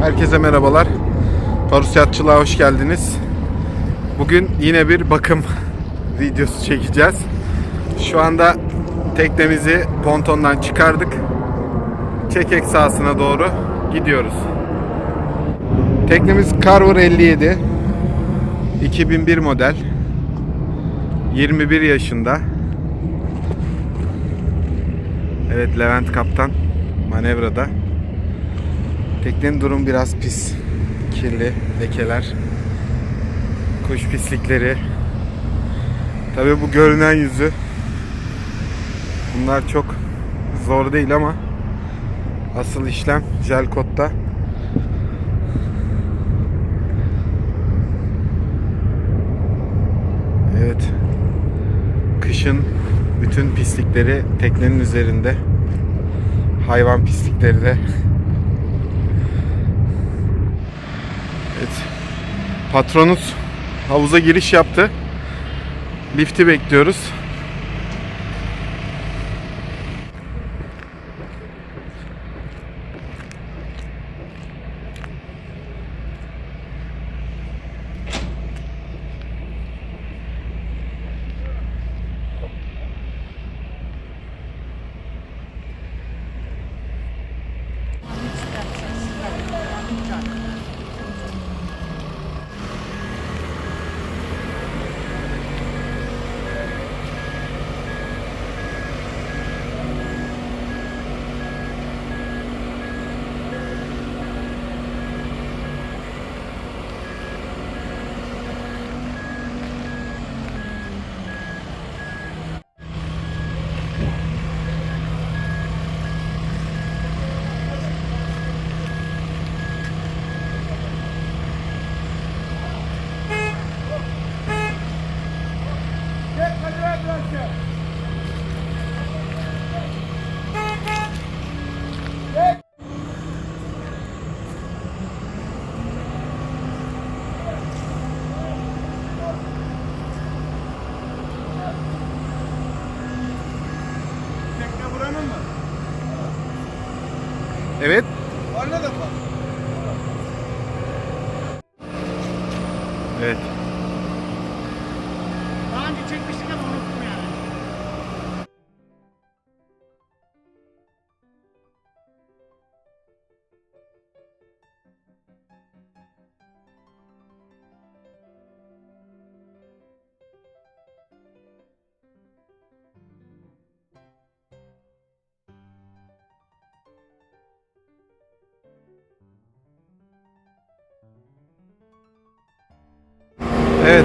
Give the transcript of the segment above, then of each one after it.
Herkese merhabalar. Parusyatçılığa hoş geldiniz. Bugün yine bir bakım videosu çekeceğiz. Şu anda teknemizi pontondan çıkardık. Çekek sahasına doğru gidiyoruz. Teknemiz Carver 57. 2001 model. 21 yaşında. Evet Levent Kaptan manevrada. Teknenin durum biraz pis. Kirli, lekeler. Kuş pislikleri. Tabi bu görünen yüzü. Bunlar çok zor değil ama asıl işlem jel kotta. Evet. Kışın bütün pislikleri teknenin üzerinde. Hayvan pislikleri de Evet. Patronus havuza giriş yaptı. Lifti bekliyoruz. Evet.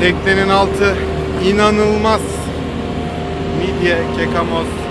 Teknenin altı inanılmaz. Midye, kekamoz.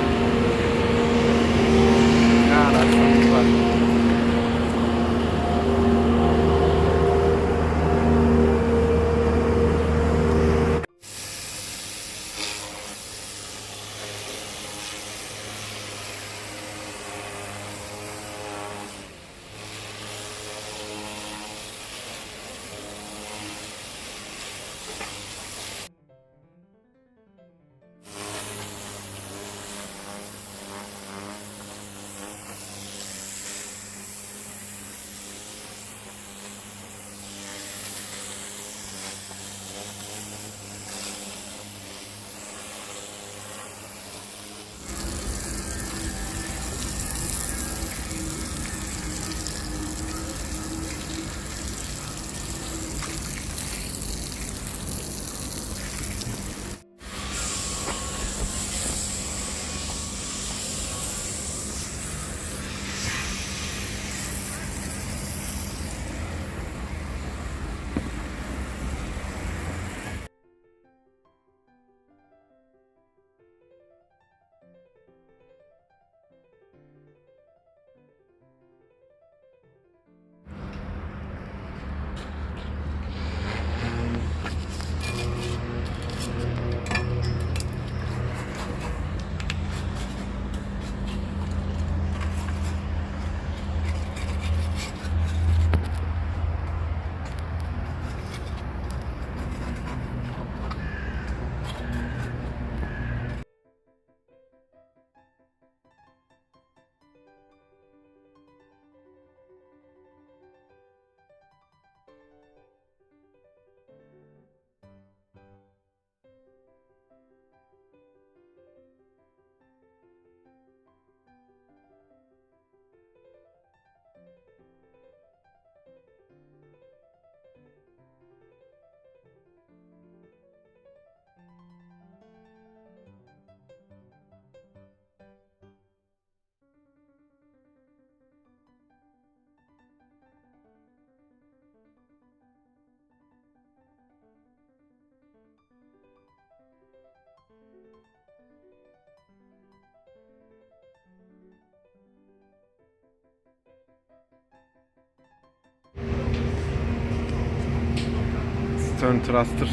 Stern thruster.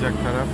Sancak taraf.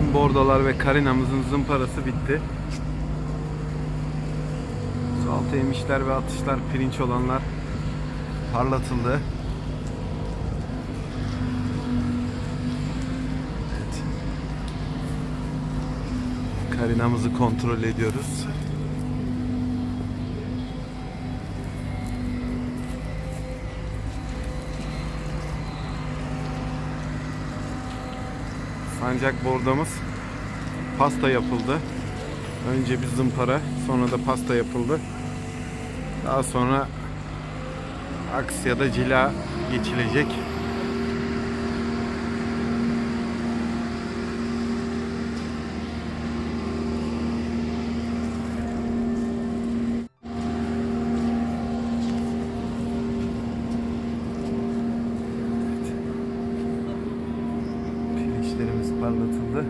Tüm bordolar ve karinamızın zımparası bitti. Su altı emişler ve atışlar pirinç olanlar parlatıldı. Evet. Karinamızı kontrol ediyoruz. Sancak bordamız pasta yapıldı. Önce bir zımpara, sonra da pasta yapıldı. Daha sonra aks ya da cila geçilecek. Pirinçlerimiz parlatıldı.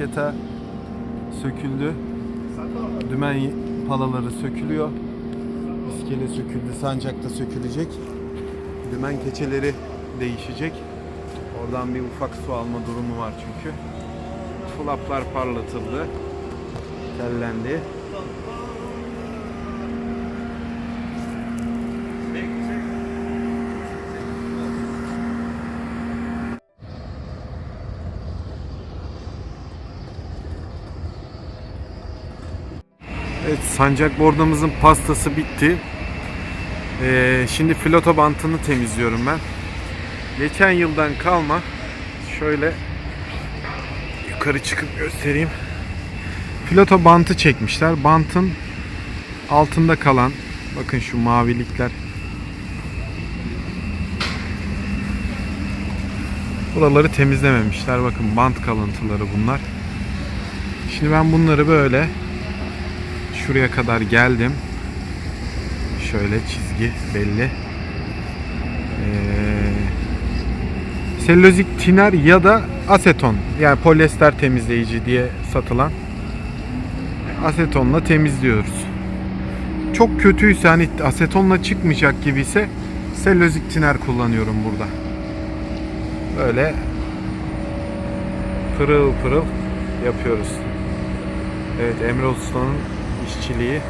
Pareketa söküldü. Dümen palaları sökülüyor. İskele söküldü, sancak da sökülecek. Dümen keçeleri değişecek. Oradan bir ufak su alma durumu var çünkü. Flaplar parlatıldı. Tellendi. Evet, sancak bordamızın pastası bitti. Ee, şimdi filoto bantını temizliyorum ben. Geçen yıldan kalma. Şöyle yukarı çıkıp göstereyim. Filoto bantı çekmişler. Bantın altında kalan bakın şu mavilikler. Buraları temizlememişler. Bakın bant kalıntıları bunlar. Şimdi ben bunları böyle şuraya kadar geldim. Şöyle çizgi belli. Ee, tiner ya da aseton yani polyester temizleyici diye satılan asetonla temizliyoruz. Çok kötüyse hani asetonla çıkmayacak gibi ise tiner kullanıyorum burada. Böyle pırıl pırıl yapıyoruz. Evet Emre Usta'nın işçiliği.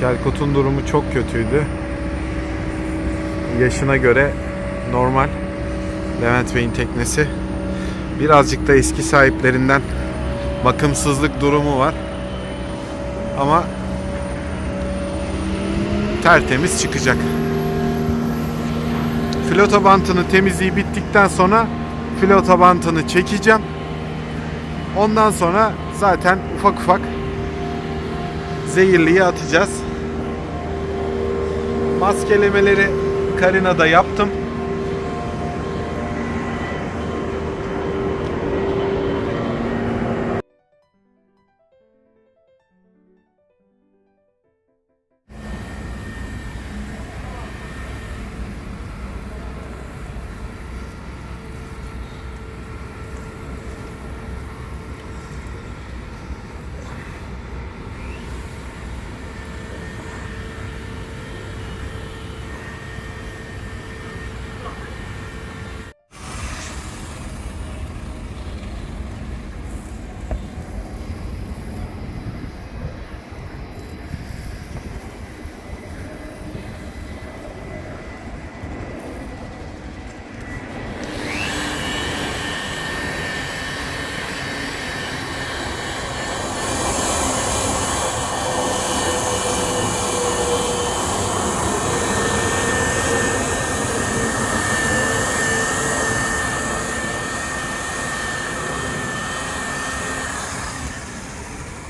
Çelkot'un durumu çok kötüydü. Yaşına göre normal. Levent Bey'in teknesi. Birazcık da eski sahiplerinden bakımsızlık durumu var. Ama tertemiz çıkacak. Filota bantını temizliği bittikten sonra filota bantını çekeceğim. Ondan sonra zaten ufak ufak zehirliyi atacağız. Maskelemeleri Karina'da yaptım.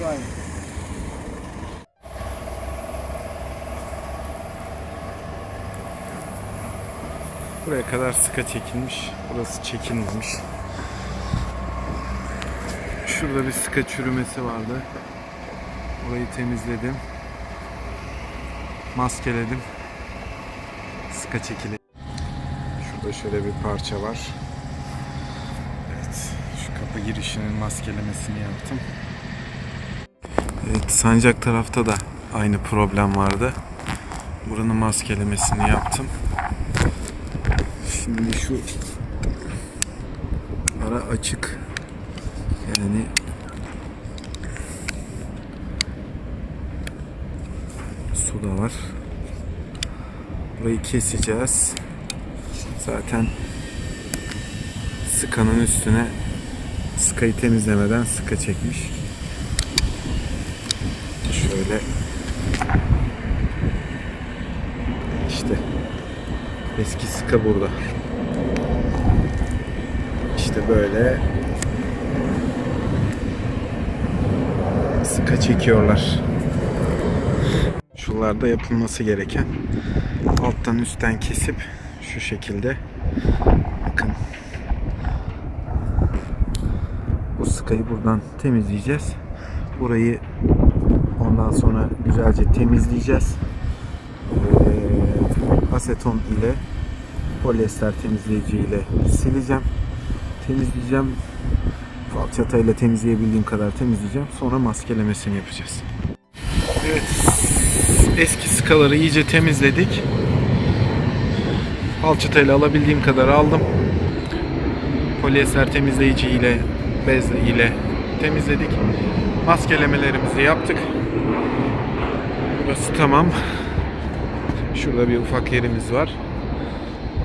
aynı. Buraya kadar sıka çekilmiş. Burası çekilmemiş. Şurada bir sıka çürümesi vardı. Orayı temizledim. Maskeledim. Sıka çekili. Şurada şöyle bir parça var. Evet. Şu kapı girişinin maskelemesini yaptım. Evet, sancak tarafta da aynı problem vardı. Buranın maskelemesini yaptım. Şimdi şu ara açık. Yani su da var. Burayı keseceğiz. Zaten sıkanın üstüne sıkayı temizlemeden sıka çekmiş. Şöyle işte eski sıka burada. İşte böyle sıka çekiyorlar. Şuralarda yapılması gereken alttan üstten kesip şu şekilde bakın bu sıkayı buradan temizleyeceğiz. Burayı ondan sonra güzelce temizleyeceğiz. Ee, aseton ile polyester temizleyici ile sileceğim. Temizleyeceğim. Falçatayla temizleyebildiğim kadar temizleyeceğim. Sonra maskelemesini yapacağız. Evet. Eski skaları iyice temizledik. Falçatayla alabildiğim kadar aldım. Polyester temizleyici ile bez ile temizledik. Maskelemelerimizi yaptık. Burası tamam. Şurada bir ufak yerimiz var.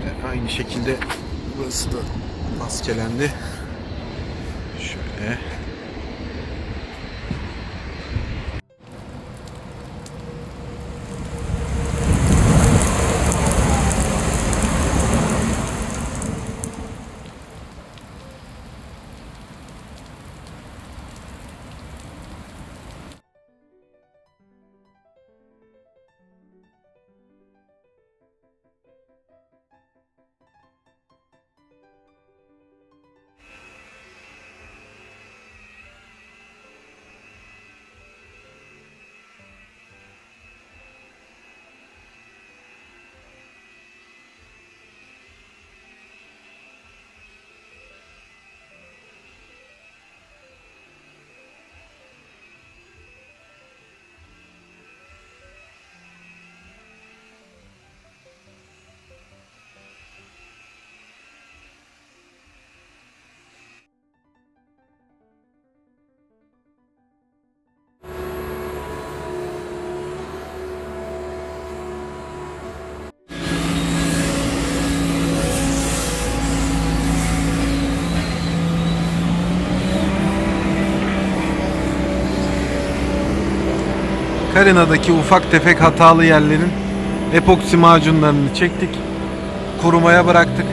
Ve Aynı şekilde burası da maskelendi. Şöyle. Karina'daki ufak tefek hatalı yerlerin epoksi macunlarını çektik. Kurumaya bıraktık.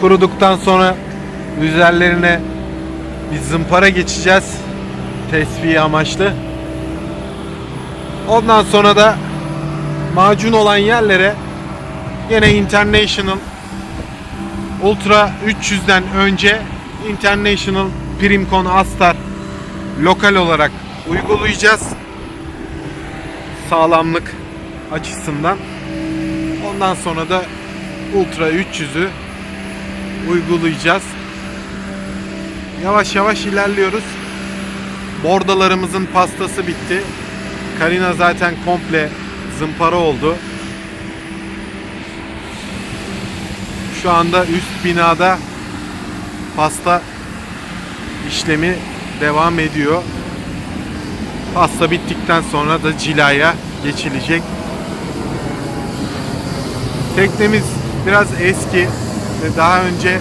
Kuruduktan sonra üzerlerine bir zımpara geçeceğiz. Tesviye amaçlı. Ondan sonra da macun olan yerlere yine International Ultra 300'den önce International Primcon Astar lokal olarak uygulayacağız sağlamlık açısından. Ondan sonra da Ultra 300'ü uygulayacağız. Yavaş yavaş ilerliyoruz. Bordalarımızın pastası bitti. Karina zaten komple zımpara oldu. Şu anda üst binada pasta işlemi devam ediyor. Pasta bittikten sonra da cilaya geçilecek. Teknemiz biraz eski ve daha önce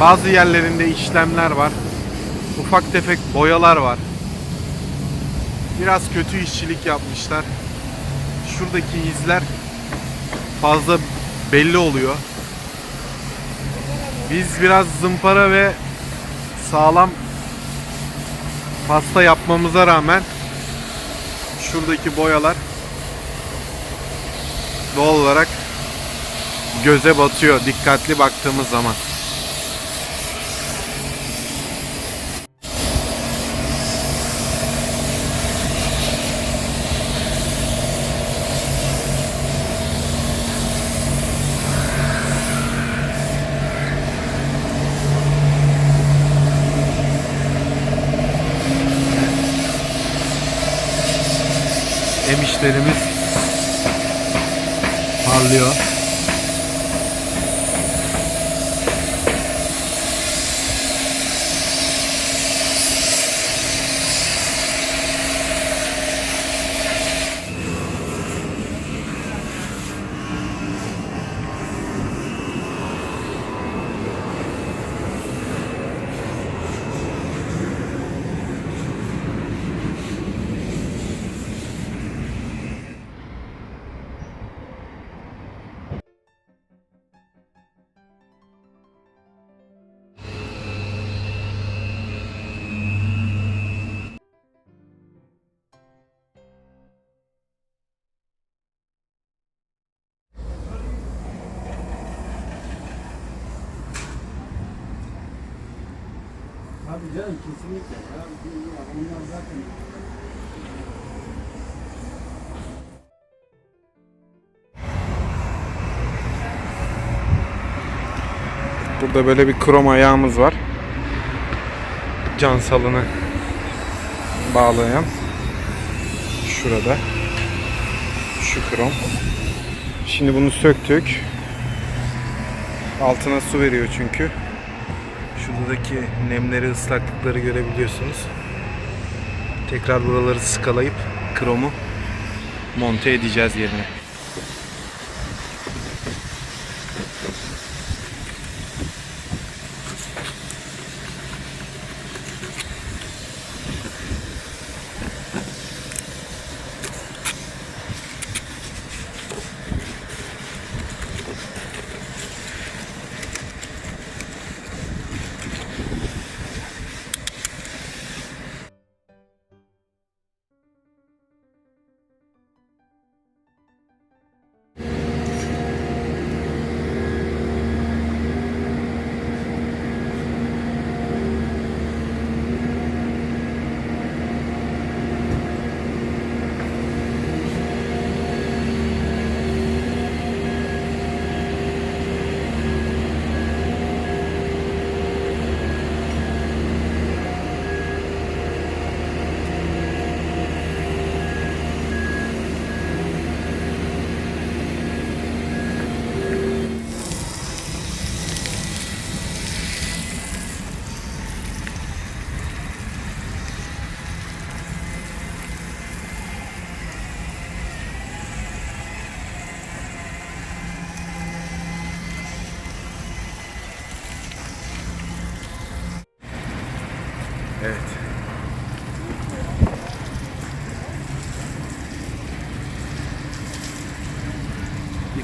bazı yerlerinde işlemler var. Ufak tefek boyalar var. Biraz kötü işçilik yapmışlar. Şuradaki izler fazla belli oluyor. Biz biraz zımpara ve sağlam pasta yapmamıza rağmen şuradaki boyalar doğal olarak göze batıyor dikkatli baktığımız zaman. Emişlerimiz parlıyor. Kesinlikle. Burada böyle bir krom ayağımız var. Can salını bağlayan. Şurada. Şu krom. Şimdi bunu söktük. Altına su veriyor çünkü. Şuradaki nemleri, ıslaklıkları görebiliyorsunuz. Tekrar buraları sıkalayıp kromu monte edeceğiz yerine.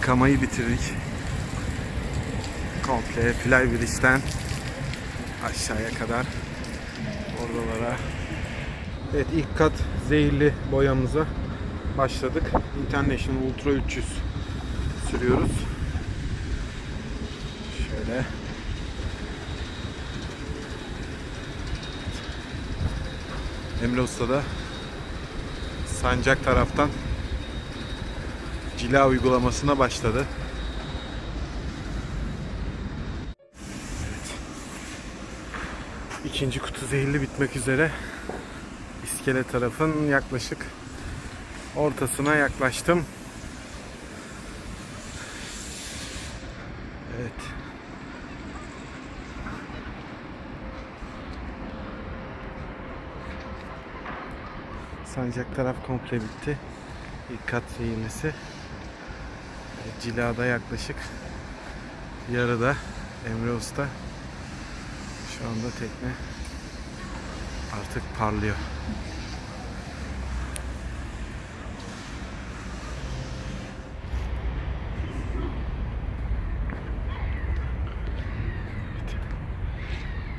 Yıkamayı bitirdik. Komple Flybridge'den aşağıya kadar oralara. Evet ilk kat zehirli boyamıza başladık. International Ultra 300 sürüyoruz. Şöyle Emre Usta da sancak taraftan cila uygulamasına başladı. Evet. İkinci kutu zehirli bitmek üzere. İskele tarafın yaklaşık ortasına yaklaştım. Evet. Sancak taraf komple bitti. İlk kat zehirlisi. Cilada yaklaşık yarıda Emre Usta. Şu anda tekne artık parlıyor.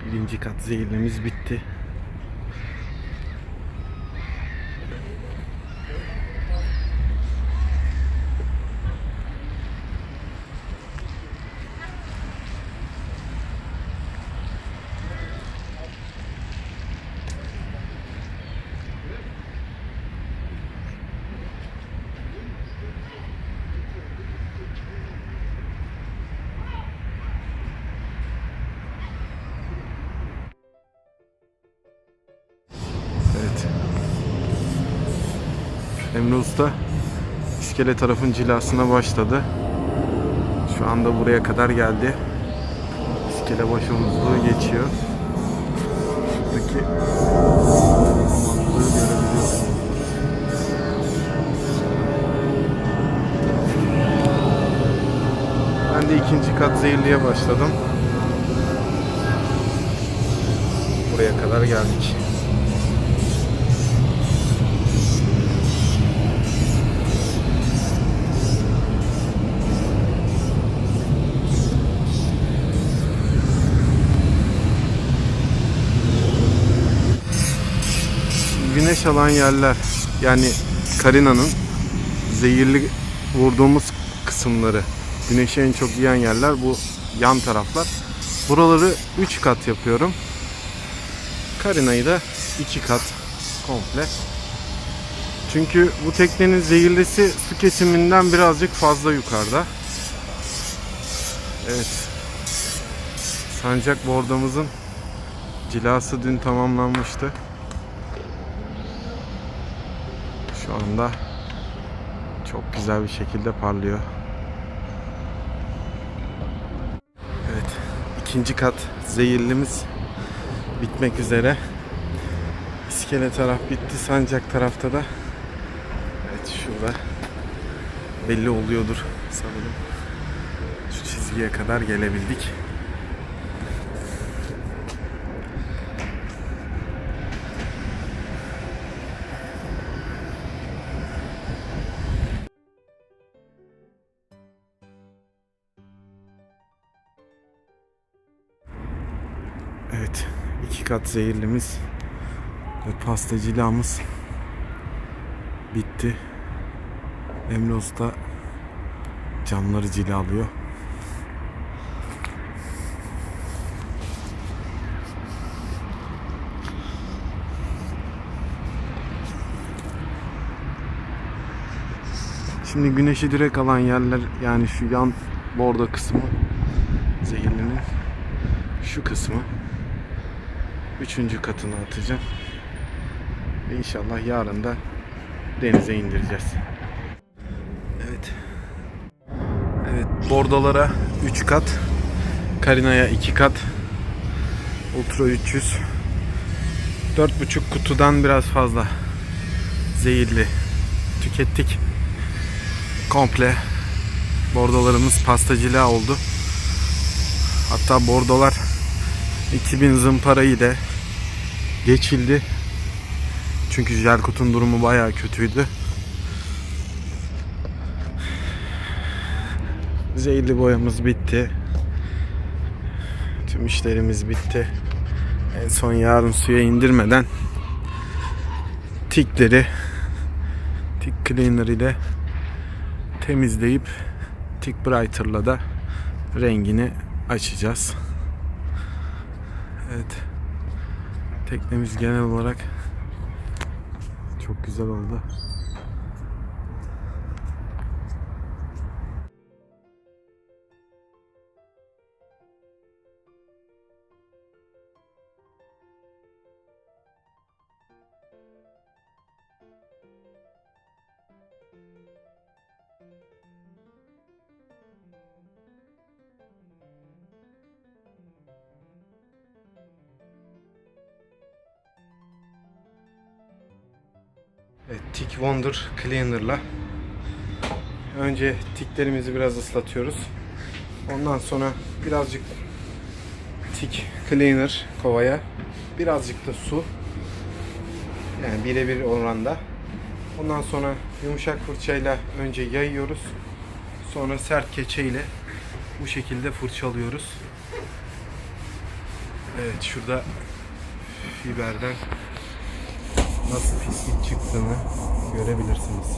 Birinci kat zehirlemiz bitti. Emre Usta iskele tarafın cilasına başladı. Şu anda buraya kadar geldi. İskele başımızlığı geçiyor. Şuradaki. Ben de ikinci kat zehirliye başladım. Buraya kadar geldik. Güneş alan yerler yani Karina'nın zehirli vurduğumuz kısımları güneşi en çok yiyen yerler bu yan taraflar. Buraları 3 kat yapıyorum. Karina'yı da 2 kat komple. Çünkü bu teknenin zehirlisi su kesiminden birazcık fazla yukarıda. Evet. Sancak bordamızın cilası dün tamamlanmıştı. Şu anda çok güzel bir şekilde parlıyor. Evet, ikinci kat zehirlimiz bitmek üzere. İskele taraf bitti, sancak tarafta da. Evet, şurada belli oluyordur sanırım. Şu çizgiye kadar gelebildik. İki kat zehirlimiz ve pasta cilamız bitti. Emre Usta camları cilalıyor. Şimdi güneşi direkt alan yerler yani şu yan bordo kısmı zehirlinin şu kısmı üçüncü katını atacağım. Ve İnşallah yarın da denize indireceğiz. Evet. Evet, bordolara 3 kat, Karina'ya 2 kat, Ultra 300. 4,5 kutudan biraz fazla zehirli tükettik. Komple bordolarımız pastacılığa oldu. Hatta bordolar 2000 zımparayı da geçildi. Çünkü Jelkut'un durumu bayağı kötüydü. Zeyli boyamız bitti. Tüm işlerimiz bitti. En son yarın suya indirmeden tikleri tik cleaner ile temizleyip tik brighter'la da rengini açacağız. Evet. Teknemiz genel olarak çok güzel oldu. Wonder Cleaner'la önce tiklerimizi biraz ıslatıyoruz. Ondan sonra birazcık Tick Cleaner kovaya, birazcık da su. Yani birebir oranda. Ondan sonra yumuşak fırçayla önce yayıyoruz. Sonra sert keçeyle bu şekilde fırçalıyoruz. Evet şurada fiberden nasıl pislik çıktığını görebilirsiniz.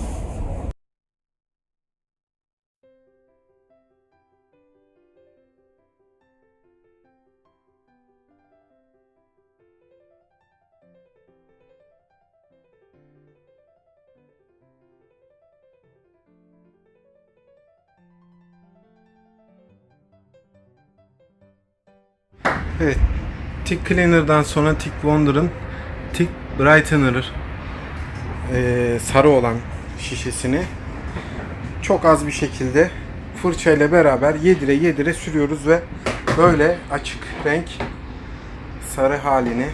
Evet. Tick Cleaner'dan sonra Tick Wonder'ın Tick Brightener eee, sarı olan şişesini çok az bir şekilde fırçayla beraber yedire yedire sürüyoruz ve böyle açık renk sarı halini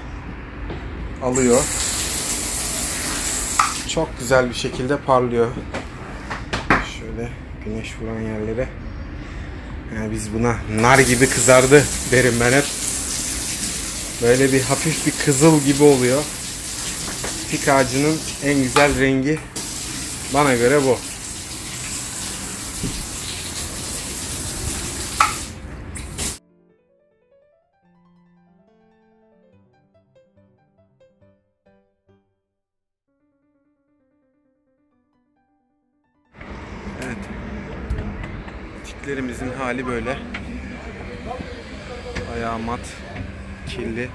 alıyor. Çok güzel bir şekilde parlıyor. Şöyle güneş vuran yerlere. Yani biz buna nar gibi kızardı derim ben hep. Böyle bir hafif bir kızıl gibi oluyor. Fik ağacının en güzel rengi bana göre bu. Evet. Tiklerimizin hali böyle. Ayağı mat, kirli.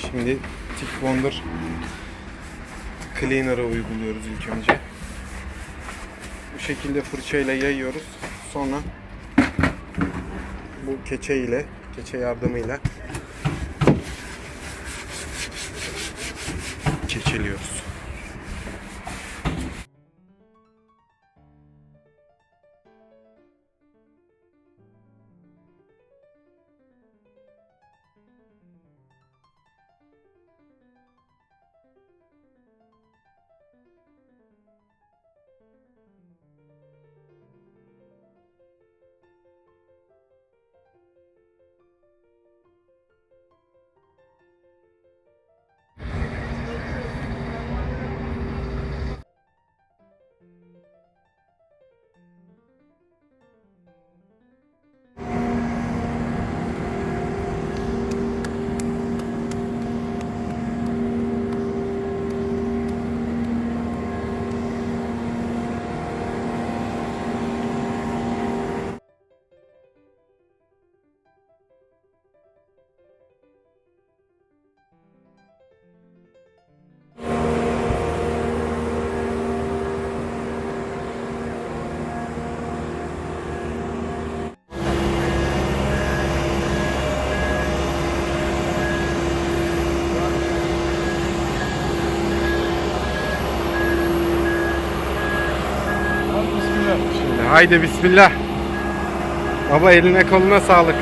Şimdi Tik Wonder Cleaner'ı uyguluyoruz ilk önce. Bu şekilde fırçayla yayıyoruz. Sonra bu keçe ile, keçe yardımıyla keçeliyoruz. Haydi bismillah. Baba eline koluna sağlık.